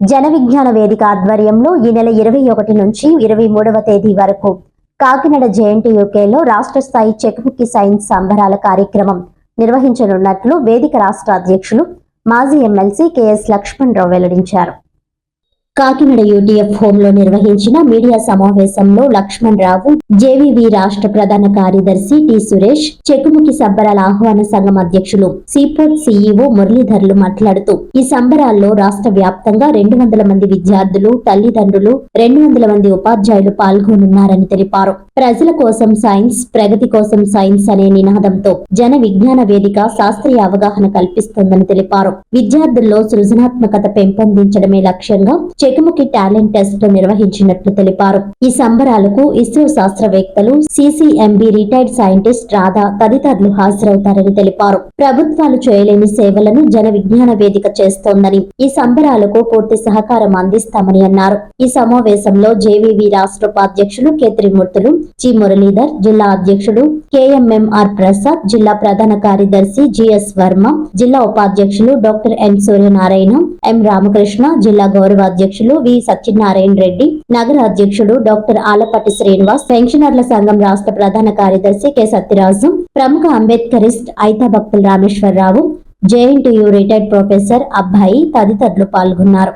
జన విజ్ఞాన వేదిక ఆధ్వర్యంలో ఈ నెల ఇరవై ఒకటి నుంచి ఇరవై మూడవ తేదీ వరకు కాకినాడ జేఎన్టీయూకేలో రాష్ట్ర స్థాయి చెక్బుక్కి సైన్స్ సంబరాల కార్యక్రమం నిర్వహించనున్నట్లు వేదిక రాష్ట్ర అధ్యక్షులు మాజీ ఎమ్మెల్సీ కెఎస్ లక్ష్మణ్ రావు వెల్లడించారు. కాకినాడ యూటీఎఫ్ హోమ్లో నిర్వహించిన మీడియా సమావేశంలో లక్ష్మణ్ రావు జేవీవి రాష్ట్ర ప్రధాన కార్యదర్శి టి సురేష్ చెక్కుముకి సంబరాల ఆహ్వాన సంఘం అధ్యక్షులు సీపోర్ట్ సీఈఓ మురళీధర్లు మాట్లాడుతూ ఈ సంబరాల్లో రాష్ట్ర వ్యాప్తంగా రెండు వందల మంది విద్యార్థులు తల్లిదండ్రులు రెండు వందల మంది ఉపాధ్యాయులు పాల్గొనున్నారని తెలిపారు. ప్రజల కోసం సైన్స్ ప్రగతి కోసం సైన్స్ అనే నినాదంతో జన విజ్ఞాన వేదిక శాస్త్రీయ అవగాహన కల్పిస్తోందని తెలిపారు. విద్యార్థుల్లో సృజనాత్మకత పెంపొందించడమే లక్ష్యంగా చెకుముకి టాలెంట్ టెస్ట్ నిర్వహించినట్లు తెలిపారు. ఈ సంబరాలకు ఇస్రో శాస్త్రవేత్తలు సిసిఎంబి రిటైర్డ్ సైంటిస్ట్ రాధా తదితరులు హాజరవుతారని తెలిపారు. ప్రభుత్వాలు చేయలేని సేవలను జన విజ్ఞాన వేదిక చేస్తోందని ఈ సంబరాలకు పూర్తి సహకారం అందిస్తామని అన్నారు. ఈ సమావేశంలో జేవీవి రాష్ట్ర ఉపాధ్యక్షులు కె త్రిమూర్తులు జి మురళీధర్ జిల్లా అధ్యక్షుడు కెఎంఎంఆర్ ప్రసాద్ జిల్లా ప్రధాన కార్యదర్శి జిఎస్ వర్మ జిల్లా ఉపాధ్యక్షులు doctor N Suryanarayana M Ramakrishna జిల్లా గౌరవ అధ్యక్షులు వి సత్యనారాయణ రెడ్డి నగర అధ్యక్షుడు డాక్టర్ ఆలపట్టి శ్రీనివాస్ పెన్షనర్ల సంఘం రాష్ట్ర ప్రధాన కార్యదర్శి కె సత్యరాజు ప్రముఖ అంబేద్కరిస్ట్ ఐతా భక్తుల రామేశ్వరరావు జేఎన్టీయూ రిటైర్డ్ ప్రొఫెసర్ అబ్బాయి తదితరులు పాల్గొన్నారు.